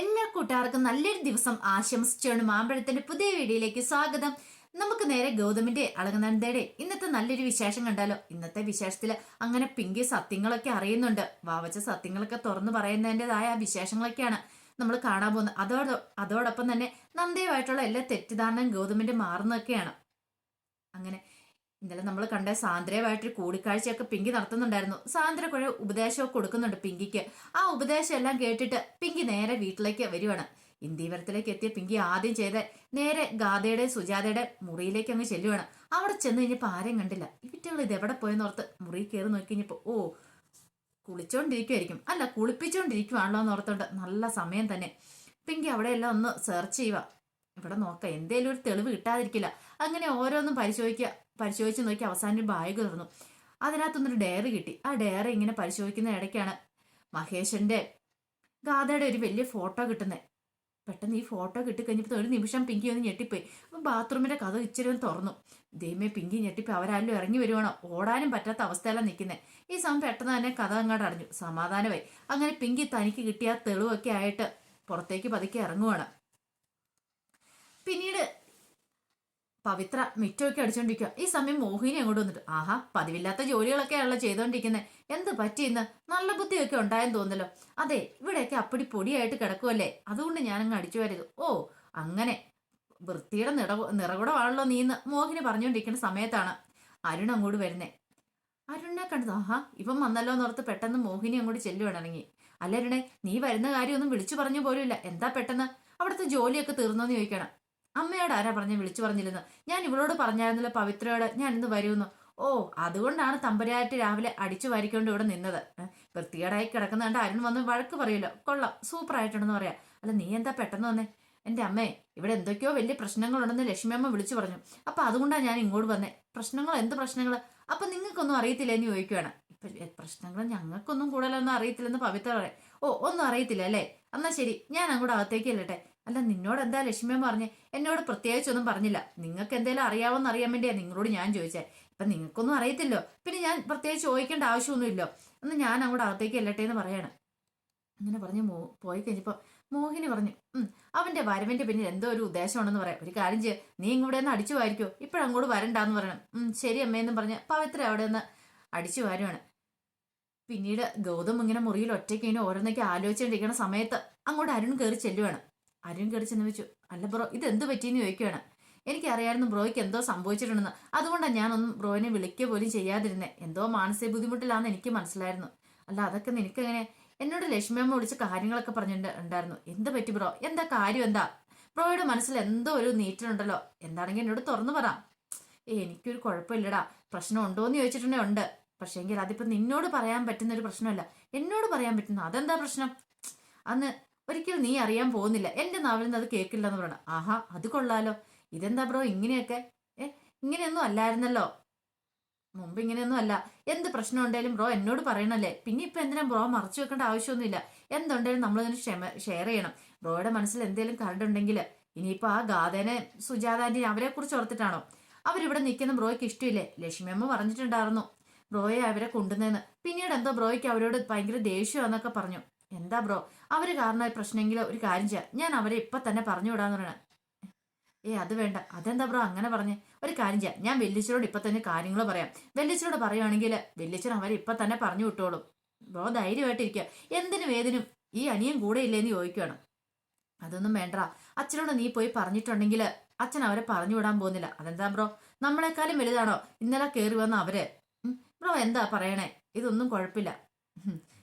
എല്ലാ കൂട്ടുകാർക്കും നല്ലൊരു ദിവസം ആശംസിച്ചുകൊണ്ട് മാമ്പഴത്തിന്റെ പുതിയ വീഡിയോയിലേക്ക് സ്വാഗതം. നമുക്ക് നേരെ ഗൗതമിന്റെ അളകനന്ദയുടെ ഇന്നത്തെ നല്ലൊരു വിശേഷം കണ്ടാലോ? ഇന്നത്തെ വിശേഷത്തിൽ അങ്ങനെ പിങ്കി സത്യങ്ങളൊക്കെ അറിയുന്നുണ്ട്. വാവച്ച സത്യങ്ങളൊക്കെ തുറന്നു പറയുന്നതിന്റെതായ വിശേഷങ്ങളൊക്കെയാണ് നമ്മൾ കാണാൻ പോകുന്നത്. അതോട് അതോടൊപ്പം തന്നെ നന്ദയുമായിട്ടുള്ള എല്ലാ തെറ്റിദ്ധാരണയും ഗൗതമിന്റെ മാറുന്നതൊക്കെയാണ്. അങ്ങനെ ഇന്നലെ നമ്മൾ കണ്ട സാന്ദ്രയുമായിട്ടൊരു കൂടിക്കാഴ്ചയൊക്കെ പിങ്കി നടത്തുന്നുണ്ടായിരുന്നു. സാന്ദ്ര കുറെ ഉപദേശമൊക്കെ കൊടുക്കുന്നുണ്ട് പിങ്കിക്ക്. ആ ഉപദേശം എല്ലാം കേട്ടിട്ട് പിങ്കി നേരെ വീട്ടിലേക്ക് വരുവാണ്. ഇന്ദീവരത്തിലേക്ക് എത്തിയ പിങ്കി ആദ്യം ചെയ്ത് നേരെ ഗാഥയുടെ സുജാതയുടെ മുറിയിലേക്ക് അങ്ങ് ചെല്ലുവാണ്. അവിടെ ചെന്ന് കഴിഞ്ഞപ്പോൾ ആരെയും കണ്ടില്ല. ഇവറ്റകൾ ഇത് എവിടെ പോയെന്നോർത്ത് മുറി കയറി നോക്കി കഴിഞ്ഞപ്പോൾ ഓ കുളിച്ചോണ്ടിരിക്കുമായിരിക്കും അല്ല കുളിപ്പിച്ചോണ്ടിരിക്കുവാണല്ലോ എന്ന് ഓർത്തോണ്ട് നല്ല സമയം തന്നെ. പിങ്കി അവിടെയെല്ലാം ഒന്ന് സെർച്ച് ചെയ്യുക ഇവിടെ നോക്കാം എന്തേലും ഒരു തെളിവ് കിട്ടാതിരിക്കില്ല. അങ്ങനെ ഓരോന്നും പരിശോധിക്കുക പരിശോധിച്ച് നോക്കി അവസാനം ബാഗ് തുറന്നു. അതിനകത്തൊന്നൊരു ഡയറി കിട്ടി. ആ ഡയറി ഇങ്ങനെ പരിശോധിക്കുന്ന ഇടയ്ക്കാണ് മഹേഷിന്റെ ഗാഥയുടെ ഒരു വലിയ ഫോട്ടോ കിട്ടുന്നത് പെട്ടെന്ന് ഈ ഫോട്ടോ കിട്ടിക്കഴിഞ്ഞപ്പോൾ ഒരു നിമിഷം പിങ്കി ഒന്ന് ഞെട്ടിപ്പോയി. അപ്പം ബാത്റൂമിന്റെ കഥ ഇച്ചിരി ഒന്ന് തുറന്നു. ദൈവമേ പിങ്കി ഞെട്ടിപ്പോയി. അവരാരും ഇറങ്ങി വരുവാണോ? ഓടാനും പറ്റാത്ത അവസ്ഥയിലാണ് നിൽക്കുന്നത് ഈ സമയം പെട്ടെന്ന് തന്നെ കഥ അങ്ങോട്ട് അടഞ്ഞു. സമാധാനമായി. അങ്ങനെ പിങ്കി തനിക്ക് കിട്ടിയ തെളിവൊക്കെ ആയിട്ട് പുറത്തേക്ക് പതുക്കെ ഇറങ്ങുവാണ്. പിന്നീട് പവിത്ര മിറ്റമൊക്കെ അടിച്ചോണ്ടിരിക്കുക ഈ സമയം മോഹിനി അങ്ങോട്ട് വന്നിട്ട് ആഹാ പതിവില്ലാത്ത ജോലികളൊക്കെയാണല്ലോ ചെയ്തോണ്ടിരിക്കുന്നത് എന്ത് പറ്റി ഇന്ന് നല്ല ബുദ്ധിയൊക്കെ ഉണ്ടായെന്ന് തോന്നല്ലോ അതെ ഇവിടെയൊക്കെ അപ്പടി പൊടിയായിട്ട് കിടക്കുമല്ലേ അതുകൊണ്ട് ഞാനങ്ങ് അടിച്ചു വരരുത് ഓ അങ്ങനെ. വൃത്തിയുടെ നിറ നിറകുടമാണല്ലോ നീ ഇന്ന്. മോഹിനി പറഞ്ഞുകൊണ്ടിരിക്കുന്ന സമയത്താണ് അരുൺ അങ്ങോട്ട് വരുന്നേ. അരുണിനെ കണ്ടത്? ആഹാ ഇവൻ വന്നല്ലോ എന്നോർത്ത് പെട്ടെന്ന് മോഹിനി അങ്ങോട്ട് ചെല്ലുവാണിറങ്ങി അല്ല അരുണെ നീ വരുന്ന കാര്യമൊന്നും വിളിച്ചു പറഞ്ഞു പോലും ഇല്ല എന്താ പെട്ടെന്ന്? അവിടുത്തെ ജോലിയൊക്കെ തീർന്നോന്ന് ചോദിക്കണം. അമ്മയോട് ആരാ പറഞ്ഞ വിളിച്ചു പറഞ്ഞിരുന്നു ഞാൻ ഇവളോട് പറഞ്ഞായിരുന്നല്ലോ പവിത്രയോട് ഞാൻ ഇന്ന് വരുമെന്ന്. ഓ അതുകൊണ്ടാണ് തമ്പുരായിട്ട് രാവിലെ അടിച്ചു വാരിക്കൊണ്ട് ഇവിടെ നിന്നത്. വൃത്തികേടായി കിടക്കുന്ന കണ്ട് അരുൺ വന്ന് വഴക്ക് പറയുമല്ലോ. കൊള്ളാം സൂപ്പർ ആയിട്ടുണ്ടെന്ന് പറയാം. അല്ല നീ എന്താ പെട്ടെന്ന് വന്നേ? എന്റെ അമ്മേ ഇവിടെ എന്തൊക്കെയോ വലിയ പ്രശ്നങ്ങളുണ്ടെന്ന് ലക്ഷ്മി അമ്മ വിളിച്ചു പറഞ്ഞു. അപ്പൊ അതുകൊണ്ടാണ് ഞാൻ ഇങ്ങോട്ട് വന്നേ. പ്രശ്നങ്ങൾ എന്ത് പ്രശ്നങ്ങൾ അപ്പൊ നിങ്ങൾക്കൊന്നും അറിയത്തില്ല എന്ന് ചോദിക്കുവാണ്. ഇപ്പം പ്രശ്നങ്ങൾ ഞങ്ങൾക്കൊന്നും കൂടുതലൊന്നും അറിയത്തില്ലെന്ന് പവിത്ര പറയാം. ഓ ഒന്നും അറിയത്തില്ല അല്ലേ? എന്നാ ശരി ഞാൻ അങ്ങോട്ട് അകത്തേക്ക് അല്ലട്ടെ അല്ല നിന്നോട് എന്താ ലക്ഷ്മിയൻ പറഞ്ഞ്? എന്നോട് പ്രത്യേകിച്ചൊന്നും പറഞ്ഞില്ല. നിങ്ങൾക്ക് എന്തെങ്കിലും അറിയാവോന്ന് അറിയാൻ വേണ്ടിയാ നിങ്ങളോട് ഞാൻ ചോദിച്ചേ. അപ്പൊ നിങ്ങൾക്കൊന്നും അറിയത്തില്ലോ. പിന്നെ ഞാൻ പ്രത്യേകിച്ച് ചോദിക്കേണ്ട ആവശ്യമൊന്നുമില്ലോ. എന്ന് ഞാൻ അങ്ങോട്ട് അകത്തേക്ക് അല്ലട്ടെ എന്ന് പറയാണ്. അങ്ങനെ പറഞ്ഞ് മോ പോയി കഴിഞ്ഞപ്പോൾ മോഹിനി പറഞ്ഞു അവന്റെ വരവിന്റെ പിന്നിൽ എന്തോ ഒരു ഉദ്ദേശമുണ്ടെന്ന് പറയാം. ഒരു കാര്യം ചെയ്യ. നീ ഇങ്ങോട്ട് ഒന്ന് അടിച്ചു വാരിക്കോ. ഇപ്പോഴങ്ങോട്ട് വരണ്ടാന്ന് പറയണം. ശരി അമ്മയെന്നും പറഞ്ഞ് പവിത്ര അവിടെ നിന്ന് അടിച്ചു വാരുവാണ്. പിന്നീട് ഗൗതം ഇങ്ങനെ മുറിയിൽ ഒറ്റയ്ക്ക് ഇങ്ങനെ ഓരോന്നൊക്കെ ആലോചിച്ചുകൊണ്ടിരിക്കുന്ന സമയത്ത് അങ്ങോട്ട് അരുൺ കയറി ചെല്ലുവാണ്. അരുൺ കയറി ചെന്ന് വെച്ചു അല്ല ബ്രോ ഇത് എന്ത് പറ്റിയെന്ന് ചോദിക്കുകയാണ് എനിക്കറിയായിരുന്നു ബ്രോയ്ക്ക് എന്തോ സംഭവിച്ചിട്ടുണ്ടെന്ന്. അതുകൊണ്ടാണ് ഞാനൊന്നും ബ്രോയിനെ വിളിക്കുക പോലും ചെയ്യാതിരുന്നത് എന്തോ മാനസിക ബുദ്ധിമുട്ടിലാണെന്ന് എനിക്ക് മനസ്സിലായിരുന്നു. അല്ല അതൊക്കെ നിനക്കെങ്ങനെ? എന്നോട് ലക്ഷ്മിയമ്മ വിളിച്ച കാര്യങ്ങളൊക്കെ പറഞ്ഞിട്ട് ഉണ്ടായിരുന്നു. എന്ത് പറ്റി ബ്രോ? എന്താ കാര്യം? എന്താ? ബ്രോയുടെ മനസ്സിൽ എന്തോ ഒരു നീറ്റിലുണ്ടല്ലോ. എന്താണെങ്കിൽ എന്നോട് തുറന്നു പറ. ഏ എനിക്കൊരു കുഴപ്പമില്ലടാ. പ്രശ്നം ഉണ്ടോ എന്ന് ചോദിച്ചിട്ടുണ്ടെങ്കിൽ ഉണ്ട്. പക്ഷേങ്കിൽ അതിപ്പോൾ നിന്നോട് പറയാൻ പറ്റുന്ന ഒരു പ്രശ്നമല്ല. എന്നോട് പറയാൻ പറ്റുന്ന? അതെന്താ പ്രശ്നം? അന്ന് ഒരിക്കലും നീ അറിയാൻ പോകുന്നില്ല. എന്റെ നാവിൽ നിന്ന് അത് കേൾക്കില്ല എന്ന് പറയണം. ആഹാ അത് കൊള്ളാലോ. ഇതെന്താ ബ്രോ? ഇങ്ങനെയൊക്കെ? ഏ ഇങ്ങനെയൊന്നും അല്ലായിരുന്നല്ലോ. മുമ്പ് ഇങ്ങനെയൊന്നും അല്ല. എന്ത് പ്രശ്നം ഉണ്ടെങ്കിലും ബ്രോ എന്നോട് പറയണല്ലേ? പിന്നെ ഇപ്പൊ എന്തിനാ ബ്രോ മറച്ചു വെക്കേണ്ട ആവശ്യമൊന്നുമില്ല. എന്തുണ്ടെങ്കിലും നമ്മളതിന് ക്ഷമ ഷെയർ ചെയ്യണം. ബ്രോയുടെ മനസ്സിൽ എന്തെങ്കിലും കണ്ടുണ്ടെങ്കിൽ ഇനിയിപ്പോ ആ ഗാഥേനെ സുജാതാന്റി അവരെ കുറിച്ച് ഓർത്തിട്ടാണോ? അവരിവിടെ നിൽക്കുന്ന ബ്രോയ്ക്ക് ഇഷ്ടമില്ലേ? ലക്ഷ്മിയമ്മ പറഞ്ഞിട്ടുണ്ടായിരുന്നു. ബ്രോയെ അവരെ കൊണ്ടുവന്നതെന്ന് പിന്നീട് എന്തോ ബ്രോയ്ക്ക് അവരോട് ഭയങ്കര ദേഷ്യമാന്നൊക്കെ പറഞ്ഞു. എന്താ ബ്രോ? അവർ കാരണമായി പ്രശ്നമെങ്കിലും ഒരു കാര്യം ചെയ്യാം. ഞാൻ അവരെ ഇപ്പൊ തന്നെ പറഞ്ഞു വിടാന്ന് പറയണ ഏ അത് വേണ്ട. അതെന്താ ബ്രോ അങ്ങനെ പറഞ്ഞ്? ഒരു കാര്യം ചെയ്യാം. ഞാൻ വെല്ലിച്ചനോട് ഇപ്പൊ തന്നെ കാര്യങ്ങൾ പറയാം. വെല്ലിച്ചനോട് പറയുവാണെങ്കിൽ വെല്ലിച്ചൻ അവരെ ഇപ്പൊ തന്നെ പറഞ്ഞു വിട്ടോളും. ബ്രോ ധൈര്യമായിട്ടിരിക്കുക എന്തിനും ഏതിനും ഈ അനിയൻ കൂടെ ഇല്ലേന്ന് ചോദിക്കുകയാണ് അതൊന്നും വേണ്ട അച്ഛനോട് നീ പോയി പറഞ്ഞിട്ടുണ്ടെങ്കിൽ അച്ഛൻ അവരെ പറഞ്ഞു വിടാൻ പോകുന്നില്ല. അതെന്താ ബ്രോ? നമ്മളെക്കാളും വലുതാണോ? ഇന്നലെ കയറി വന്ന അവർ. ബ്രോ എന്താ പറയണേ? ഇതൊന്നും കുഴപ്പമില്ല.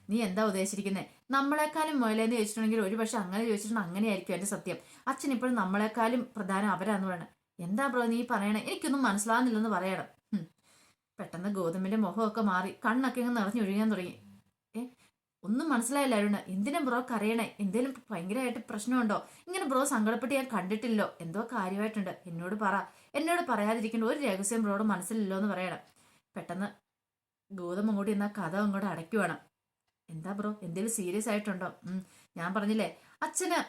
നീ എന്താ ഉദ്ദേശിച്ചിരിക്കുന്നത് നമ്മളെക്കാളും മുതലേന്ന് ചോദിച്ചിട്ടുണ്ടെങ്കിൽ ഒരു പക്ഷെ അങ്ങനെ ചോദിച്ചിട്ടുണ്ടെങ്കിൽ അങ്ങനെയായിരിക്കും എന്റെ സത്യം. അച്ഛൻ ഇപ്പോഴും നമ്മളെക്കാളും പ്രധാനം അവരാന്ന് പറയണേ എന്താ ബ്രോ നീ പറയണേ? എനിക്കൊന്നും മനസ്സിലാകുന്നില്ലെന്ന് പറയണം. പെട്ടെന്ന് ഗോതമ്പിന്റെ മുഖമൊക്കെ മാറി കണ്ണൊക്കെ ഇങ്ങനെ അങ്ങ് നിറഞ്ഞൊഴുകാൻ തുടങ്ങി. ഏ? ഒന്നും മനസ്സിലായില്ല അരുണ്. എന്തിനാ ബ്രോ കരയണേ? എന്തേലും ഭയങ്കരമായിട്ട് പ്രശ്നമുണ്ടോ? ഇങ്ങനെ ബ്രോ സങ്കടപ്പെട്ട് ഞാൻ കണ്ടിട്ടില്ലോ. എന്തോ കാര്യമായിട്ടുണ്ട്. എന്നോട് പറ. എന്നോട് പറയാതിരിക്കേണ്ട ഒരു രഹസ്യം ബ്രോയുടെ മനസ്സിലില്ലോ എന്ന് പറയണം. പെട്ടെന്ന് ഗോതമ്പ് അങ്ങോട്ട് ഇന്ന് ആ കഥ അങ്ങോട്ട് അടയ്ക്കുവാണ്. എന്താ ബ്രോ? എന്തേലും സീരിയസ് ആയിട്ടുണ്ടോ? ഞാൻ പറഞ്ഞില്ലേ അച്ഛന്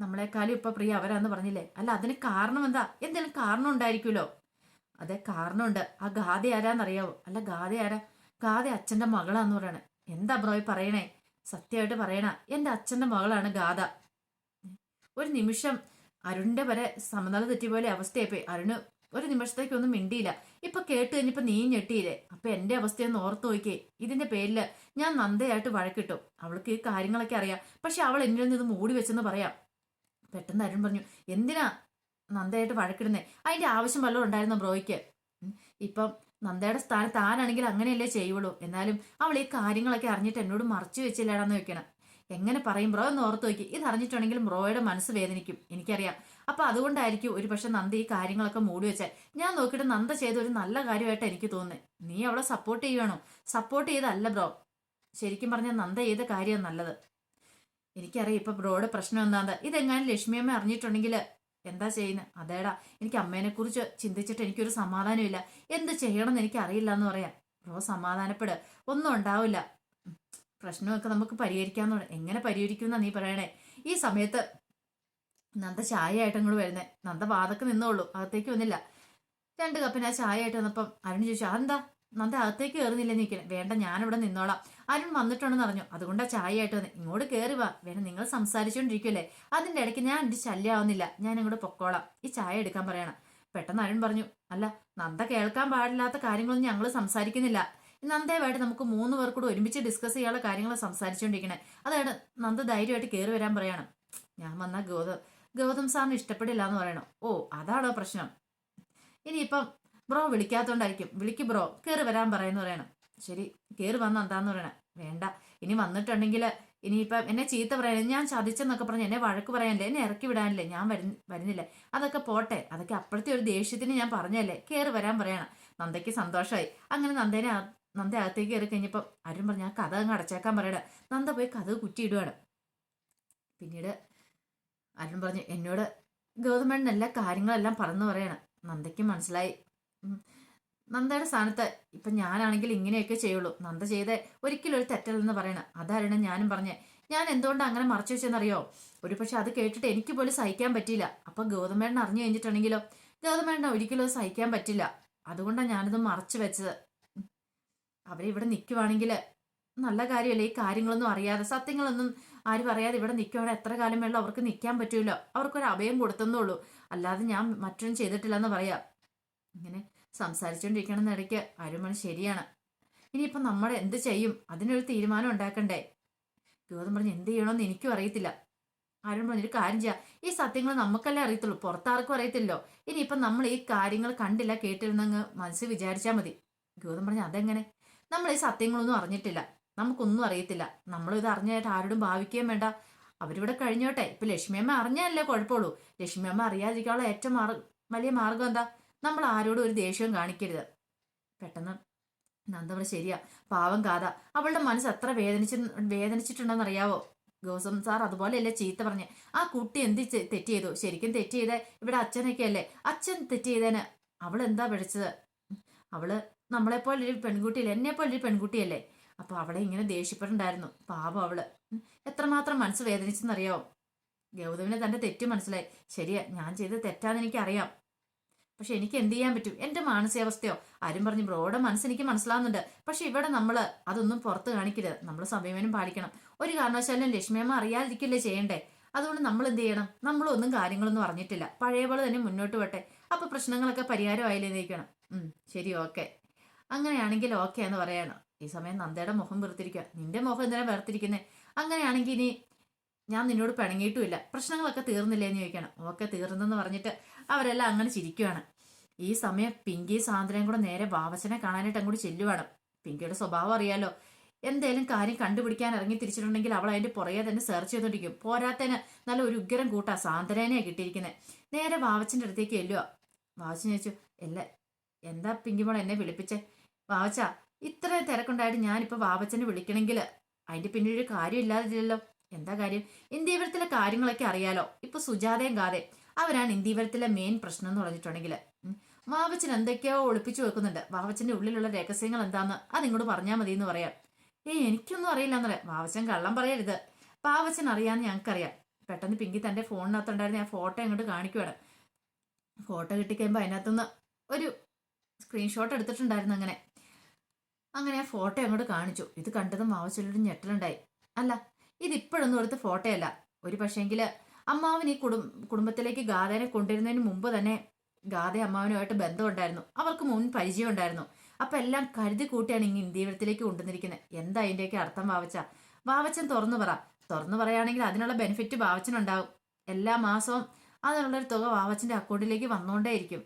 നമ്മളെക്കാളും ഇപ്പൊ പ്രിയ അവരാന്ന് പറഞ്ഞില്ലേ? അല്ല അതിന് കാരണം എന്താ? എന്തേലും കാരണം ഉണ്ടായിരിക്കുമല്ലോ. അതെ കാരണമുണ്ട്. ആ ഗാഥ ആരാന്നറിയാവോ? അല്ല ഗാഥ ആരാ? ഗാഥ അച്ഛന്റെ മകളാന്ന് പറയണേ. എന്താ ബ്രോ പറയണേ? സത്യമായിട്ട് പറയണ എന്റെ അച്ഛന്റെ മകളാണ് ഗാഥ. ഒരു നിമിഷം അരുണിന്റെ വരെ സമനില തെറ്റിയ പോലെ അവസ്ഥയായിപ്പോയി അരുണ് ഒരു നിമിഷത്തേക്കൊന്നും മിണ്ടിയില്ല. ഇപ്പൊ കേട്ട് കഴിഞ്ഞപ്പോ നീ ഞെട്ടിയില്ലേ? അപ്പൊ എന്റെ അവസ്ഥയൊന്ന് ഓർത്ത് നോക്കിയേ. ഇതിന്റെ പേരിൽ ഞാൻ നന്ദയായിട്ട് വഴക്കിട്ടു. അവൾക്ക് ഈ കാര്യങ്ങളൊക്കെ അറിയാം. പക്ഷെ അവൾ എന്നിൽ നിന്ന് ഇത് മൂടി വെച്ചെന്ന് പറയാം. പെട്ടെന്ന് അരുൺ പറഞ്ഞു എന്തിനാ നന്ദയായിട്ട് വഴക്കിടുന്നേ? അതിന്റെ ആവശ്യം വല്ലതും ഉണ്ടായിരുന്ന ബ്രോയ്ക്ക്. ഇപ്പം നന്ദയുടെ സ്ഥാനത്ത് ആരാണെങ്കിൽ അങ്ങനെയല്ലേ ചെയ്യുള്ളൂ. എന്നാലും അവൾ ഈ കാര്യങ്ങളൊക്കെ അറിഞ്ഞിട്ട് എന്നോട് മറച്ചു വെച്ചില്ലാടാന്ന് വെക്കണം എങ്ങനെ പറയും ബ്രോ എന്ന് ഓർത്ത് നോക്കി. ഇത് അറിഞ്ഞിട്ടുണ്ടെങ്കിലും ബ്രോയുടെ മനസ്സ് വേദനിക്കും. എനിക്കറിയാം. അപ്പൊ അതുകൊണ്ടായിരിക്കും ഒരു പക്ഷെ നന്ദ ഈ കാര്യങ്ങളൊക്കെ മൂടി വെച്ചാൽ ഞാൻ നോക്കിയിട്ട് നന്ദ ചെയ്ത ഒരു നല്ല കാര്യമായിട്ട് എനിക്ക് തോന്നുന്നത് നീ അവളെ സപ്പോർട്ട് ചെയ്യുവാണോ? സപ്പോർട്ട് ചെയ്തല്ല ബ്രോ ശരിക്കും പറഞ്ഞാൽ നന്ദ ചെയ്ത കാര്യമാണ് നല്ലത്. എനിക്കറിയാം ഇപ്പൊ ബ്രോയുടെ പ്രശ്നം എന്താന്ന്. ഇതെങ്ങാനും ലക്ഷ്മിയമ്മ അറിഞ്ഞിട്ടുണ്ടെങ്കിൽ എന്താ ചെയ്യുന്നത് അതേടാ എനിക്ക് അമ്മേനെ കുറിച്ച് ചിന്തിച്ചിട്ട് എനിക്കൊരു സമാധാനമില്ല. എന്ത് ചെയ്യണമെന്ന് എനിക്ക് അറിയില്ല എന്ന് പറയാം. ബ്രോ സമാധാനപ്പെട്. ഒന്നും ഉണ്ടാവില്ല. പ്രശ്നമൊക്കെ നമുക്ക് പരിഹരിക്കാന്ന് എങ്ങനെ പരിഹരിക്കുന്ന നീ പറയണേ? ഈ സമയത്ത് നന്ദ ചായ ആയിട്ട് അങ്ങോട്ട് വരുന്നേ. നന്ദ വാതൊക്കെ നിന്നോളൂ. അകത്തേക്ക് വന്നില്ല. രണ്ട് കപ്പിന് ആ ചായ ആയിട്ട് വന്നപ്പം അരുൺ ചോദിച്ചു അതെന്താ? നന്ദ അകത്തേക്ക് കയറുന്നില്ലെന്ന് നിൽക്കണേ വേണ്ട ഞാനിവിടെ നിന്നോളാം. അരുൺ വന്നിട്ടുണ്ടെന്ന് അറിഞ്ഞു അതുകൊണ്ടാ ചായ ആയിട്ട് വന്നേ. ഇങ്ങോട്ട് കയറി വാ. വേണം നിങ്ങൾ സംസാരിച്ചുകൊണ്ടിരിക്കുമല്ലേ അതിന്റെ ഇടയ്ക്ക് ഞാൻ എന്റെ ശല്യമാവുന്നില്ല ഞാൻ ഇങ്ങോട്ട് പൊക്കോളാം. ഈ ചായ എടുക്കാൻ പറയണം. പെട്ടെന്ന് അരുൺ പറഞ്ഞു അല്ല നന്ദ കേൾക്കാൻ പാടില്ലാത്ത കാര്യങ്ങളൊന്നും ഞങ്ങൾ സംസാരിക്കുന്നില്ല. നന്ദയുമായിട്ട് നമുക്ക് മൂന്ന് പേർ കൂടെ ഒരുമിച്ച് ഡിസ്കസ് ചെയ്യാനുള്ള കാര്യങ്ങൾ സംസാരിച്ചുകൊണ്ടിരിക്കണേ അതാണ് നന്ദ ധൈര്യമായിട്ട് കയറി വരാൻ പറയണം. ഞാൻ വന്ന ഗൗതം ഗൗതം സാറിന് ഇഷ്ടപ്പെടില്ല എന്ന് പറയണം? ഓ അതാണോ പ്രശ്നം. ഇനിയിപ്പം ബ്രോ വിളിക്കാത്തോണ്ടായിരിക്കും. വിളിക്ക് ബ്രോ. കയറി വരാൻ പറയുന്നു പറയണം. ശരി കയറി വന്ന എന്താന്ന് പറയണം? വേണ്ട. ഇനി വന്നിട്ടുണ്ടെങ്കിൽ ഇനിയിപ്പം എന്നെ ചീത്ത പറയാനില്ല ഞാൻ ചതിച്ചെന്നൊക്കെ പറഞ്ഞ് എന്നെ വഴക്ക് പറയാനില്ലേ എന്നെ ഇറക്കി വിടാനില്ലേ? ഞാൻ വരുന്ന വരുന്നില്ല? അതൊക്കെ പോട്ടെ. അതൊക്കെ അപ്പോഴത്തെ ഒരു ദേഷ്യത്തിന് ഞാൻ പറഞ്ഞല്ലേ? കയറി വരാൻ പറയണം. നന്ദയ്ക്ക് സന്തോഷമായി അങ്ങനെ നന്ദേനെ നന്ദ അകത്തേക്ക് കയറി കഴിഞ്ഞപ്പോൾ അരുൺ പറഞ്ഞു ആ കഥ അങ്ങ് അടച്ചേക്കാൻ പറയണ നന്ദ പോയി കഥ കുറ്റിയിടുവാണ്. പിന്നീട് അരുൺ പറഞ്ഞു എന്നോട് ഗൗതമേണ്ണൻ എല്ലാ കാര്യങ്ങളെല്ലാം പറഞ്ഞു പറയണം. നന്ദയ്ക്ക് മനസ്സിലായി. നന്ദയുടെ സ്ഥാനത്ത് ഇപ്പൊ ഞാനാണെങ്കിൽ ഇങ്ങനെയൊക്കെ ചെയ്യുള്ളൂ. നന്ദ ചെയ്ത് ഒരിക്കലും ഒരു തെറ്റല്ലെന്ന് പറയണം. അതാരണം ഞാനും പറഞ്ഞേ ഞാൻ എന്തുകൊണ്ട് അങ്ങനെ മറച്ചു വെച്ചെന്നറിയോ? ഒരു പക്ഷെ അത് കേട്ടിട്ട് എനിക്ക് പോലും സഹിക്കാൻ പറ്റിയില്ല. അപ്പൊ ഗൗതമേണ്ണൻ അറിഞ്ഞു കഴിഞ്ഞിട്ടുണ്ടെങ്കിലോ? ഗൗതമേടന ഒരിക്കലും അത് സഹിക്കാൻ പറ്റില്ല. അതുകൊണ്ടാണ് ഞാനിത് മറച്ചു വെച്ചത്. അവരിവിടെ നിൽക്കുവാണെങ്കിൽ നല്ല കാര്യമല്ലേ? ഈ കാര്യങ്ങളൊന്നും അറിയാതെ സത്യങ്ങളൊന്നും ആരും പറയാതെ ഇവിടെ നിൽക്കുവാണെങ്കിൽ എത്ര കാലം വേണം അവർക്ക് നിൽക്കാൻ പറ്റൂല? അവർക്കൊരു അഭയം കൊടുത്തെന്നുള്ളൂ. അല്ലാതെ ഞാൻ മറ്റൊന്നും ചെയ്തിട്ടില്ല എന്ന് പറയാം. ഇങ്ങനെ സംസാരിച്ചുകൊണ്ടിരിക്കണം ഇടയ്ക്ക് അരുമണി ശരിയാണ്. ഇനിയിപ്പം നമ്മൾ എന്ത് ചെയ്യും? അതിനൊരു തീരുമാനം ഉണ്ടാക്കണ്ടേ? ഗൗതം പറഞ്ഞ് എന്ത് ചെയ്യണമെന്ന് എനിക്കും അറിയത്തില്ല. അരുൺ പറഞ്ഞൊരു കാര്യം ചെയ്യാം. ഈ സത്യങ്ങൾ നമുക്കല്ലേ അറിയത്തുള്ളൂ? പുറത്താർക്കും അറിയത്തില്ലോ ഇനിയിപ്പം നമ്മൾ ഈ കാര്യങ്ങൾ കണ്ടില്ല കേട്ടിരുന്നങ്ങ് മനസ്സിൽ വിചാരിച്ചാൽ മതി. ഗൗതം പറഞ്ഞ് അതെങ്ങനെ? നമ്മൾ ഈ സത്യങ്ങളൊന്നും അറിഞ്ഞിട്ടില്ല. നമുക്കൊന്നും അറിയത്തില്ല. നമ്മളിത് അറിഞ്ഞായിട്ട് ആരോടും ഭാവിക്കുകയും വേണ്ട. അവരിവിടെ കഴിഞ്ഞോട്ടെ? ഇപ്പൊ ലക്ഷ്മിയമ്മ അറിഞ്ഞാലല്ലേ കുഴപ്പമുള്ളൂ? ലക്ഷ്മിയമ്മ അറിയാതിരിക്കാനുള്ള ഏറ്റവും മാർ വലിയ മാർഗം എന്താ? നമ്മൾ ആരോടും ഒരു ദേഷ്യവും കാണിക്കരുത്. പെട്ടെന്ന് നന്ദവൾ ശരിയാ. പാവം കാത. അവളുടെ മനസ്സ് എത്ര വേദനിച്ച വേദനിച്ചിട്ടുണ്ടെന്ന് അറിയാവോ ഗോസം സാർ അതുപോലെയല്ലേ ചീത്ത പറഞ്ഞ്. ആ കുട്ടി എന്ത് തെറ്റ് ചെയ്തു ശരിക്കും തെറ്റ് ചെയ്തേ ഇവിടെ അച്ഛനൊക്കെ അല്ലേ അച്ഛൻ തെറ്റ് ചെയ്തേന് അവൾ എന്താ പഠിച്ചത്? അവൾ നമ്മളെപ്പോലൊരു പെൺകുട്ടിയല്ലേ? എന്നെപ്പോലൊരു പെൺകുട്ടിയല്ലേ? അപ്പൊ അവളെ ഇങ്ങനെ ദേഷ്യപ്പെട്ടുണ്ടായിരുന്നു പാപം അവൾ. എത്രമാത്രം മനസ്സ് വേദനിച്ചെന്നറിയാവോ? ഗൗതമിന് തന്റെ തെറ്റ് മനസ്സിലായി. ശരിയാ ഞാൻ ചെയ്ത തെറ്റാന്ന് എനിക്കറിയാം. പക്ഷെ എനിക്ക് എന്ത് ചെയ്യാൻ പറ്റും? എന്റെ മാനസികാവസ്ഥയോ? ആരും പറഞ്ഞു ബ്രോയുടെ മനസ്സ് എനിക്ക് മനസ്സിലാവുന്നുണ്ട്. പക്ഷെ ഇവിടെ നമ്മൾ അതൊന്നും പുറത്ത് കാണിക്കരുത്. നമ്മൾ സമയമേനും പാലിക്കണം. ഒരു കാരണവശാലും ലക്ഷ്മിയമ്മ അറിയാതിരിക്കില്ലേ ചെയ്യണ്ടേ? അതുകൊണ്ട് നമ്മൾ എന്ത് ചെയ്യണം? നമ്മളൊന്നും കാര്യങ്ങളൊന്നും അറിഞ്ഞിട്ടില്ല. പഴയ പോലെ തന്നെ മുന്നോട്ട് പോട്ടെ. അപ്പൊ പ്രശ്നങ്ങളൊക്കെ പരിഹാരമായില്ലേ നിൽക്കണം ശരി ഓക്കെ. അങ്ങനെയാണെങ്കിൽ ഓക്കെ എന്ന് പറയാണ്. ഈ സമയം നന്ദയുടെ മുഖം വെറുത്തിരിക്കുക നിന്റെ മുഖം എന്തിനാ വെറുത്തിരിക്കുന്നത് അങ്ങനെയാണെങ്കിൽ ഇനി ഞാൻ നിന്നോട് പിണങ്ങിയിട്ടുമില്ല. പ്രശ്നങ്ങളൊക്കെ തീർന്നില്ലേ എന്ന് ചോദിക്കണം. ഓക്കെ തീർന്നെന്ന് പറഞ്ഞിട്ട് അവരെല്ലാം അങ്ങനെ ചിരിക്കുവാണ്. ഈ സമയം പിങ്കി സാന്ദ്രയും കൂടെ നേരെ ബാബച്ചനെ കാണാനായിട്ട് അങ്ങോട്ട് ചെല്ലുവാണ്. പിങ്കിയുടെ സ്വഭാവം അറിയാലോ. എന്തേലും കാര്യം കണ്ടുപിടിക്കാൻ ഇറങ്ങി തിരിച്ചിട്ടുണ്ടെങ്കിൽ അവൾ അതിന്റെ പുറകെ തന്നെ സെർച്ച് ചെയ്തോണ്ടിരിക്കും. പോരാത്തതിന് നല്ല ഒരു ഉഗ്രം കൂട്ടാ സാന്ദ്രേനെയാണ് കിട്ടിയിരിക്കുന്നത് നേരെ വാവച്ചന്റെ അടുത്തേക്ക് ചെല്ലുക ബാബച്ചൻ ചോദിച്ചു എല്ല എന്താ പിങ്കി മോൾ എന്നെ വിളിപ്പിച്ചേ? വാവച്ച ഇത്ര തിരക്കുണ്ടായിട്ട് ഞാനിപ്പോൾ വാവച്ചനെ വിളിക്കണമെങ്കിൽ അതിന്റെ പിന്നിലൊരു കാര്യമില്ലാതില്ലല്ലോ. എന്താ കാര്യം? ഇന്ത്യവരത്തിലെ കാര്യങ്ങളൊക്കെ അറിയാലോ. ഇപ്പൊ സുജാതയും കാതെ അവരാണ് ഇന്ത്യവരത്തിലെ മെയിൻ പ്രശ്നം എന്ന് പറഞ്ഞിട്ടുണ്ടെങ്കിൽ വാവച്ചൻ എന്തൊക്കെയോ ഒളിപ്പിച്ചു വെക്കുന്നുണ്ട്. വാവച്ചന്റെ ഉള്ളിലുള്ള രഹസ്യങ്ങൾ എന്താന്ന് അത് ഇങ്ങോട്ട് പറഞ്ഞാൽ മതി എന്ന് പറയാം. ഏയ് എനിക്കൊന്നും അറിയില്ല എന്നറിയ വാവച്ചൻ കള്ളം പറയരുത്. വാവച്ചൻ അറിയാന്ന് ഞങ്ങൾക്കറിയാം. പെട്ടെന്ന് പിങ്കി തന്റെ ഫോണിനകത്തുണ്ടായിരുന്ന ഞാൻ ഫോട്ടോ ഇങ്ങോട്ട് കാണിക്കുവാണ്. ഫോട്ടോ കിട്ടിക്കഴിയുമ്പോൾ അതിനകത്തുനിന്ന് ഒരു സ്ക്രീൻഷോട്ട് എടുത്തിട്ടുണ്ടായിരുന്നു അങ്ങനെ. അങ്ങനെ ആ ഫോട്ടോ അങ്ങോട്ട് കാണിച്ചു. ഇത് കണ്ടതും വാവച്ചനൊരു ഞെട്ടലുണ്ടായി. അല്ല ഇതിപ്പോഴൊന്നും എടുത്ത ഫോട്ടോയല്ല. ഒരു പക്ഷേങ്കിൽ അമ്മാവൻ ഈ കുടും കുടുംബത്തിലേക്ക് ഗാഥേനെ കൊണ്ടുവരുന്നതിന് മുമ്പ് തന്നെ ഗാഥ അമ്മാവനുമായിട്ട് ബന്ധമുണ്ടായിരുന്നു. അവർക്ക് മുൻ പരിചയം ഉണ്ടായിരുന്നു അപ്പം എല്ലാം കരുതി കൂട്ടിയാണ് ഇങ്ങനെ ഇന്ത്യവരത്തിലേക്ക് കൊണ്ടുവന്നിരിക്കുന്നത് എന്താ അതിന്റെയൊക്കെ അർത്ഥം വാവച്ച വാവച്ചൻ തുറന്നു പറ. തുറന്നു പറയുകയാണെങ്കിൽ അതിനുള്ള ബെനിഫിറ്റ് വാവച്ചനുണ്ടാവും എല്ലാ മാസവും അതിനുള്ളൊരു തുക വാവച്ചന്റെ അക്കൗണ്ടിലേക്ക് വന്നുകൊണ്ടേയിരിക്കും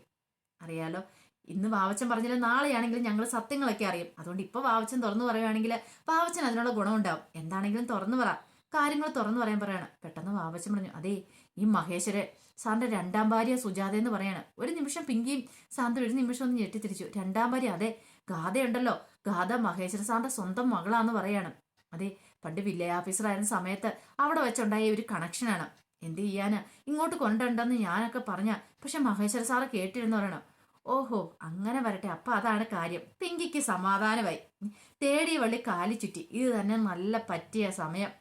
അറിയാലോ? ഇന്ന് വാവച്ചൻ പറഞ്ഞില്ല നാളെയാണെങ്കിലും ഞങ്ങൾ സത്യങ്ങളൊക്കെ അറിയും. അതുകൊണ്ട് ഇപ്പൊ വാവച്ചൻ തുറന്നു പറയുകയാണെങ്കിൽ വാവച്ചൻ അതിനുള്ള ഗുണമുണ്ടാവും. എന്താണെങ്കിലും തുറന്നു പറ. കാര്യങ്ങൾ തുറന്നു പറയാൻ പറയാണ്. പെട്ടെന്ന് വാവച്ചൻ പറഞ്ഞു അതെ ഈ മഹേശ്വര സാറിന്റെ രണ്ടാം ഭാര്യ സുജാത എന്ന് പറയാണ്. ഒരു നിമിഷം പിങ്കിയും സാന്ത ഒരു നിമിഷം ഒന്ന് ഞെട്ടിത്തിരിച്ചു. രണ്ടാം ഭാര്യ അതെ ഗാഥയുണ്ടല്ലോ. ഗാഥ മഹേശ്വര സാറിന്റെ സ്വന്തം മകളാന്ന് പറയാണ്. അതെ പണ്ട് വില്ലേജ് ഓഫീസറായിരുന്ന സമയത്ത് അവിടെ വെച്ചുണ്ടായ ഒരു കണക്ഷനാണ് എന്ത് ചെയ്യാന്? ഇങ്ങോട്ട് കൊണ്ടുണ്ടെന്ന് ഞാനൊക്കെ പറഞ്ഞ പക്ഷെ മഹേശ്വര സാറ് കേട്ടിരുന്നു പറയണം. ഓഹോ അങ്ങനെ വരട്ടെ. അപ്പൊ അതാണ് കാര്യം. പിങ്കിക്ക് സമാധാനമായി. തേടിയ വള്ളി കാലി ചുറ്റി. ഇത് തന്നെ നല്ല പറ്റിയ സമയം.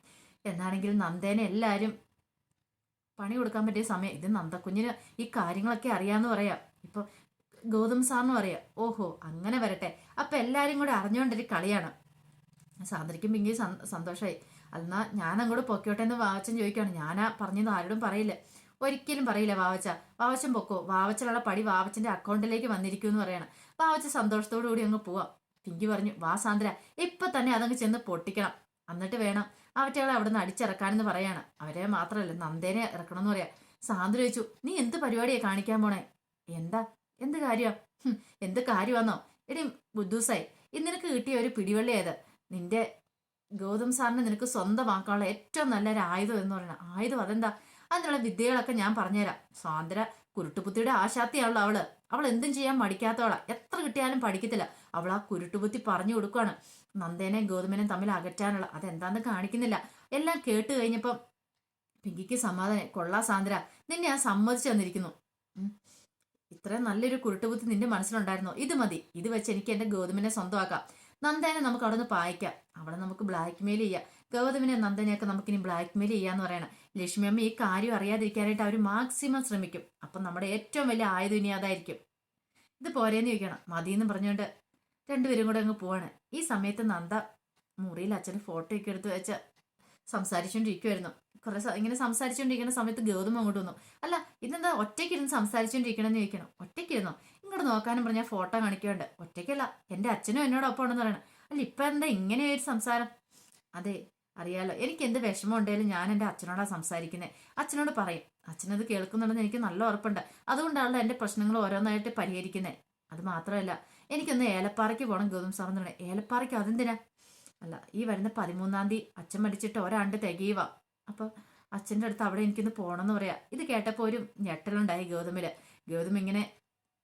എന്നാണെങ്കിലും നന്ദേനെ എല്ലാരും പണി കൊടുക്കാൻ പറ്റിയ സമയം. ഇത് നന്ദക്കുഞ്ഞിന് ഈ കാര്യങ്ങളൊക്കെ അറിയാന്ന് പറയാം. ഇപ്പൊ ഗൗതം സാറിനും പറയാം. ഓഹോ അങ്ങനെ വരട്ടെ. അപ്പൊ എല്ലാരും കൂടെ അറിഞ്ഞുകൊണ്ടൊരു കളിയാണ്. സാന്ദ്രയ്ക്കും പിങ്കി സന്തോഷമായി അന്നാ ഞാൻ അങ്ങോട്ട് പൊക്കോട്ടെ എന്ന് വാച്ചൻ ചോദിക്കുകയാണ് ഞാനാ പറഞ്ഞത് ആരോടും പറയില്ല. ഒരിക്കലും പറയില്ല വാവച്ച. വാവച്ചൻ പൊക്കോ. വാവച്ചനുള്ള പടി വാവച്ചന്റെ അക്കൗണ്ടിലേക്ക് വന്നിരിക്കും എന്ന് പറയണം. വാവച്ച സന്തോഷത്തോടു കൂടി അങ്ങ് പോവാം. പിങ്കി പറഞ്ഞു വാ സാന്ദ്ര ഇപ്പൊ തന്നെ അതങ്ങ് ചെന്ന് പൊട്ടിക്കണം. എന്നിട്ട് വേണം അവറ്റകളെ അവിടെ നിന്ന് അടിച്ചിറക്കാനെന്ന് പറയാണ്. അവരെ മാത്രമല്ല നന്ദേനെ ഇറക്കണം എന്ന് പറയാ. സാന്ദ്ര ചോദിച്ചു നീ എന്ത് പരിപാടിയാ കാണിക്കാൻ പോണേ? എന്താ? എന്ത് കാര്യമാ എന്ത് കാര്യമാന്നോ? എടി ബുദ്ധൂസായി ഇന്നിനക്ക് കിട്ടിയ ഒരു പിടിവള്ളി ഏത്? നിന്റെ ഗൗതം സാറിന് നിനക്ക് സ്വന്തമാക്കാനുള്ള ഏറ്റവും നല്ലൊരു ആയുധം എന്ന് പറയുന്നത് ആയുധം അതെന്താ? അതിനുള്ള വിദ്യകളൊക്കെ ഞാൻ പറഞ്ഞുതരാം. സ്വാതന്ത്ര്യ കുരുട്ടുപുത്തിയുടെ ആശാത്തിയാണല്ലോ അവൾ. അവൾ എന്തും ചെയ്യാൻ മടിക്കാത്തവളാ. എത്ര കിട്ടിയാലും പഠിക്കത്തില്ല. അവൾ ആ കുരുട്ടുപുത്തി പറഞ്ഞു കൊടുക്കുവാണ്. നന്ദേനെ ഗൗതമനെയും തമ്മിൽ അകറ്റാനുള്ള. അതെന്താന്ന് കാണിക്കുന്നില്ല. എല്ലാം കേട്ട് കഴിഞ്ഞപ്പം പിങ്കിക്ക് സമാധാനം. കൊള്ളാ സാന്ദ്ര നിന്നെ ഞാൻ സമ്മതിച്ചു തന്നിരിക്കുന്നു. ഇത്രയും നല്ലൊരു കുരുട്ടുപുത്തി നിന്റെ മനസ്സിലുണ്ടായിരുന്നു? ഇത് മതി. ഇത് വെച്ച് എനിക്ക് എന്റെ ഗൗതമിനെ സ്വന്തമാക്കാം. നന്ദേനെ നമുക്ക് അവിടെ നിന്ന് പായിക്കാം. അവളെ നമുക്ക് ബ്ലാക്ക് മെയിൽ ചെയ്യാം. ഗൗതമിനെ നന്ദനെയൊക്കെ നമുക്കിനി ബ്ലാക്ക് മെയിൽ ചെയ്യാന്ന് പറയണം. ലക്ഷ്മി അമ്മ ഈ കാര്യം അറിയാതിരിക്കാനായിട്ട് അവർ മാക്സിമം ശ്രമിക്കും. അപ്പം നമ്മുടെ ഏറ്റവും വലിയ ആയുധം ഇനി അതായിരിക്കും. ഇത് പോരേന്ന് ചോദിക്കണം. മതിയെന്ന് പറഞ്ഞുകൊണ്ട് രണ്ടുപേരും കൂടെ അങ്ങ് പോവാണ്. ഈ സമയത്ത് നന്ദ മുറിയിൽ അച്ഛന് ഫോട്ടോ ഒക്കെ എടുത്ത് വെച്ച് സംസാരിച്ചുകൊണ്ടിരിക്കുമായിരുന്നു കുറെ ഇങ്ങനെ സംസാരിച്ചുകൊണ്ടിരിക്കുന്ന സമയത്ത് ഗൗതം അങ്ങോട്ട് വന്നു. അല്ല ഇതെന്താ ഒറ്റയ്ക്കിരുന്ന് സംസാരിച്ചുകൊണ്ടിരിക്കണം എന്ന് ചോദിക്കണം? ഒറ്റയ്ക്കിരുന്നോ? ഇങ്ങോട്ട് നോക്കാനും പറഞ്ഞ ഫോട്ടോ കാണിക്കുന്നുണ്ട് ഒറ്റയ്ക്കല്ല എന്റെ അച്ഛനും എന്നോടൊപ്പം ഉണ്ടെന്ന് പറയണം. അല്ല ഇപ്പൊ എന്താ ഇങ്ങനെ ഒരു സംസാരം? അതെ അറിയാലോ. എനിക്ക് എന്ത് വിഷമം ഉണ്ടെങ്കിലും ഞാൻ എന്റെ അച്ഛനോടാണ് സംസാരിക്കുന്നത് അച്ഛനോട് പറയും അച്ഛനത് കേൾക്കുന്നുണ്ടെന്ന് എനിക്ക് നല്ല ഉറപ്പുണ്ട്. അതുകൊണ്ടാണല്ലോ എന്റെ പ്രശ്നങ്ങൾ ഓരോന്നായിട്ട് പരിഹരിക്കുന്നത് അത് മാത്രമല്ല എനിക്കൊന്ന് ഏലപ്പാറയ്ക്ക് പോകണം ഗൗതം സാർ സാറെന്ന് ഏലപ്പാറയ്ക്ക് അതെന്തിനാ? അല്ല ഈ വരുന്ന പതിമൂന്നാം തീയതി അച്ഛൻ മടിച്ചിട്ട് ഒരാണ്ട് തികയുക അപ്പോൾ അച്ഛന്റെ അടുത്ത് അവിടെ എനിക്കൊന്ന് പോകണമെന്ന് പറയാം. ഇത് കേട്ടപ്പോൾ ഒരു ഞെട്ടലുണ്ടായി ഗൗതമിൽ ഗൗതം ഇങ്ങനെ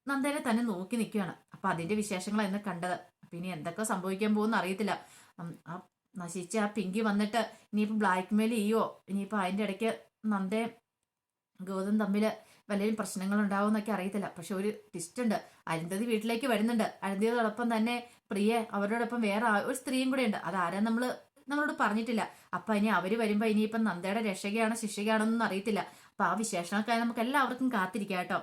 നന്ദേനെ തന്നെ നോക്കി നിൽക്കുകയാണ് അപ്പൊ അതിന്റെ വിശേഷങ്ങളാണ് ഇന്ന് കണ്ടത്. പിന്നെ എന്തൊക്കെ സംഭവിക്കാൻ പോകുമെന്ന് അറിയത്തില്ല. ആ നശിച്ച. ആ പിങ്കി വന്നിട്ട് ഇനിയിപ്പോ ബ്ലാക്ക് മെയിൽ ചെയ്യോ ഇനിയിപ്പോ അതിന്റെ ഇടയ്ക്ക് നന്ദേ ഗൗതം തമ്മിൽ വലിയ പ്രശ്നങ്ങൾ ഉണ്ടാവുമെന്നൊക്കെ അറിയത്തില്ല. പക്ഷെ ഒരു ട്വിസ്റ്റ് ഉണ്ട്. അരുന്ധതി വീട്ടിലേക്ക് വരുന്നുണ്ട്. അരുന്ധതിയോടൊപ്പം തന്നെ പ്രിയ അവരോടൊപ്പം വേറെ ഒരു സ്ത്രീയും കൂടെ ഉണ്ട്. അതാരാ നമ്മൾ നമ്മളോട് പറഞ്ഞിട്ടില്ല. അപ്പൊ ഇനി അവർ വരുമ്പോ ഇനിയിപ്പം നന്ദയുടെ രക്ഷകയാണോ ശിക്ഷകയാണോ എന്നൊന്നും അറിയത്തില്ല. അപ്പൊ ആ വിശേഷമൊക്കെ നമുക്ക് എല്ലാവർക്കും കാത്തിരിക്കാം കേട്ടോ.